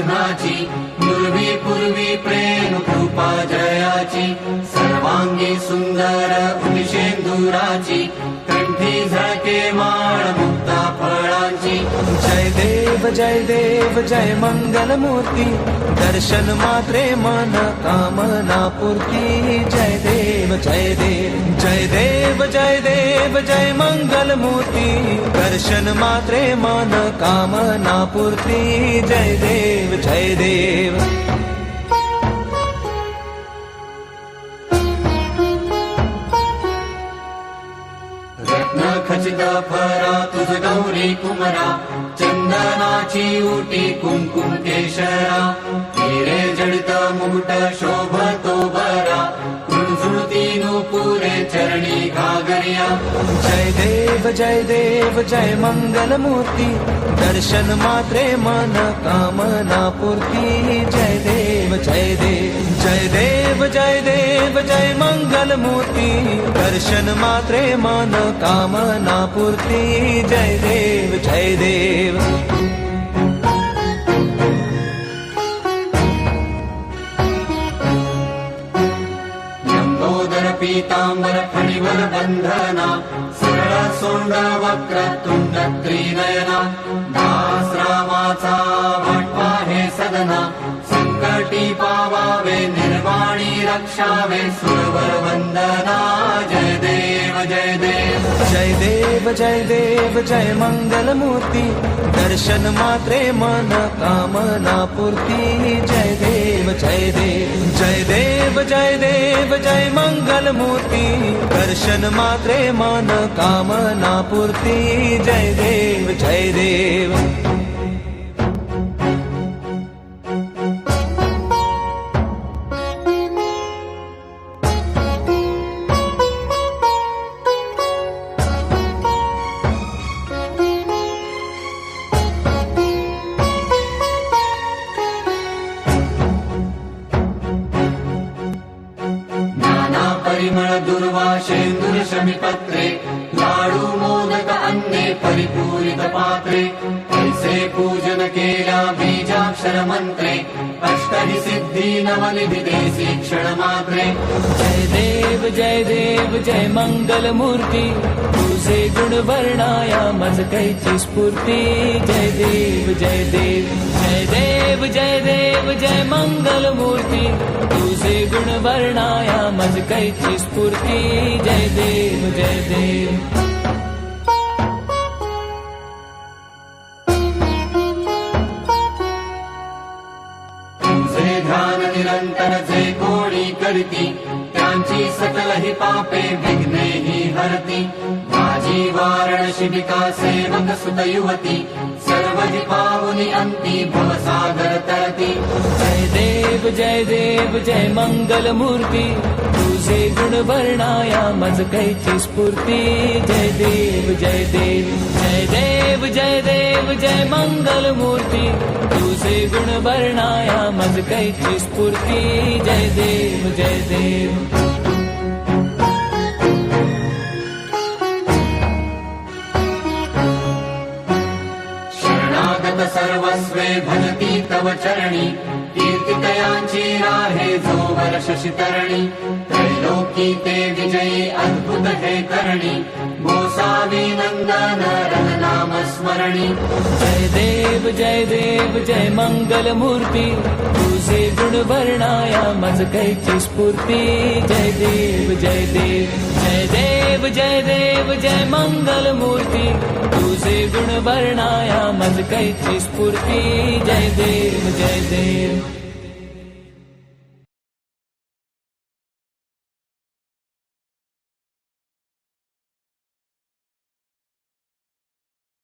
पूर्वी पूर्वि प्रेम पूपा जया सर्वाङ्गी सुन्दरशेन्दुरा जके माण जय देव जय देव जय मंगलमूर्ती। दर्शन मात्रे मन कामना पूर्ती। जय देव जय देव जय देव जय देव जय मंगलमूर्ती। दर्शन मात्रे मन कामना पूर्ती। जय देव जय देव रत्न फरा तुझ गौरी कुमरा चंदनाची उटी कुमकुम केशरा. हिरे जडित मुकुट शोभतो बरा कुणझुणती पुरे चरणी घागरिया. जय देव जय देव जय मंगलमूर्ती दर्शन मात्रे मन कामना पूर्ती जय मंगलमूर्ती दर्शन मात्रे पूर्ती। जय देव जय देव। पीतांबर फणिवर बंधना सरळ सोंड वक्र तुंड त्रिनयना दास वंदना जय देव जय देव। जय देव जय देव जय मंगलमूर्ती। दर्शन मात्रे मन कामना पूर्ती। जय देव जय देव जय देव जय देव जय मंगलमूर्ती। दर्शन मात्रे मन कामना पूर्ती। जय देव जय देव नाना परिमळ दुर्वाशेंदुर शमिपत्रे लाडू मोदक अन्ने परिपूरित पात्रे पूजन केल्या बीजाक्षर मंत्रे अष्टहि सिद्धी मात्रे। जय देव जय देव जय मज कैची स्फूर्ती। जय देव जय देव देव जय देव जय मंगलमूर्ती। तुझे गुण वर्णाया मज कैची स्फूर्ती। जय देव जय देव। ध्यान त्यांची सकल ही पापे विघ्ने ही हरती। माझी वारण शिबिका सेवक सुत युवती अंती भवसागर तरती। जय देव जय देव जय मंगलमूर्ती तुझे गुण वर्णाया मज कैची स्फूर्ती। जय देव जय देव जय देव जय देव जय मंगलमूर्ती तुझे गुण वर्णाया मज कैची स्फूर्ती। जय देव जय देव सर्वस्वे भजती तव चरणी. कीर्तितयांची राहे जो वर्ष शितरणी त्रैलोकी ते विजयी अद्भुत हे करणी. गोसावी नंदन रघुनाम स्मरणी. जय देव जय देव जय मंगलमूर्ती तुझे गुण वर्णाया मज कैची स्फूर्ती. जय देव जय देव जय देव जय देव जय मंगलमूर्ती तुझे गुण वर्णाया मज कैची स्फूर्ती जय देव जय देव